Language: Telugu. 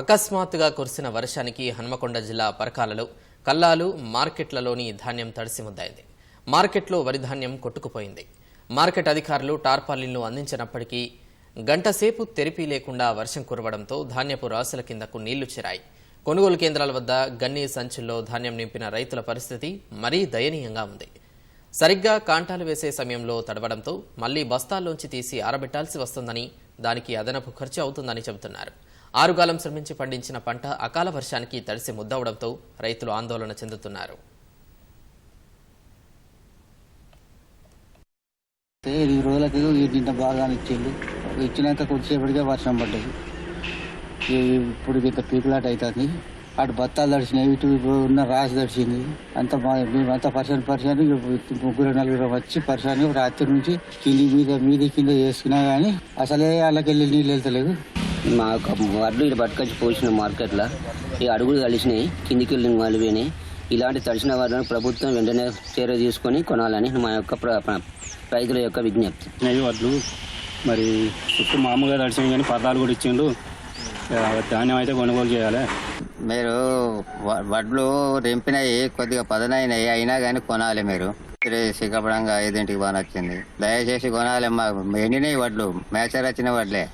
అకస్మాత్తుగా కురిసిన వర్షానికి హన్మకొండ జిల్లా పరకాలలో కల్లాలు మార్కెట్లలోని ధాన్యం తడిసి ముద్దాయింది. మార్కెట్లో వరి ధాన్యం కొట్టుకుపోయింది. మార్కెట్ అధికారులు టార్పాలిన్లు అందించినప్పటికీ గంటసేపు తెరిపి లేకుండా వర్షం కురవడంతో ధాన్యపు రాసుల కిందకు నీళ్ళు చేరాయి. కొనుగోలు కేంద్రాల వద్ద గన్ని సంచుల్లో ధాన్యం నింపిన రైతుల పరిస్థితి మరీ దయనీయంగా ఉంది. సరిగ్గా కాంటాలు వేసే సమయంలో తడవడంతో మళ్ళీ బస్తాల్లోంచి తీసి ఆరబెట్టాల్సి వస్తుందని దానికి అదనపు ఖర్చు అవుతుందని చెబుతున్నారు. ఆరుగాలం శ్రమించి పండించిన పంట అకాల వర్షానికి తడిసి ముద్దవడంతో రైతులు ఆందోళన చెందుతున్నారు. ఇరవై రోజులకి ఇంత బాగా ఇచ్చిండు. ఇచ్చినాక కొద్దిసేపటికే వర్షం పడ్డది. ఇప్పుడు ఇంత పీకులాట అవుతుంది అటు బత్తాలు తడిచినాయి ఇటు ఇప్పుడు ఉన్న రాసి తడిచింది అంత మేమంతా పర్సన్ పర్సన్ ముగ్గురు నలుగురు వచ్చి పర్సన్ రాత్రి నుంచి కింది మీద మీద కింద చేసుకున్నా కానీ అసలే వాళ్ళకెళ్ళి నీళ్ళు వెళ్తలేదు మా యొక్క వడ్లు ఇక్కడ పట్టుకొచ్చి పోసిన మార్కెట్లో ఈ అడుగులు కలిసినాయి కిందికి వెళ్ళి మలిపోయినాయి ఇలాంటి తడిసిన వాటిని ప్రభుత్వం వెంటనే చర్య తీసుకొని కొనాలని మా యొక్క రైతుల యొక్క విజ్ఞప్తి. వడ్లు మరి చుట్టూ మామూలుగా తడిచినాయి కానీ పదాలు కూడా ఇచ్చిండు ధాన్యం అయితే కొనుగోలు చేయాలి. మీరు వ- వడ్లు రెంపినాయి కొద్దిగా పదనైనాయి అయినా కానీ కొనాలి మీరు. శిఖపడంగా ఐదింటికి బాగా నచ్చింది దయచేసి కొనాలి మా ఎండినాయి వడ్లు? మేచర్ వచ్చిన వడ్లే.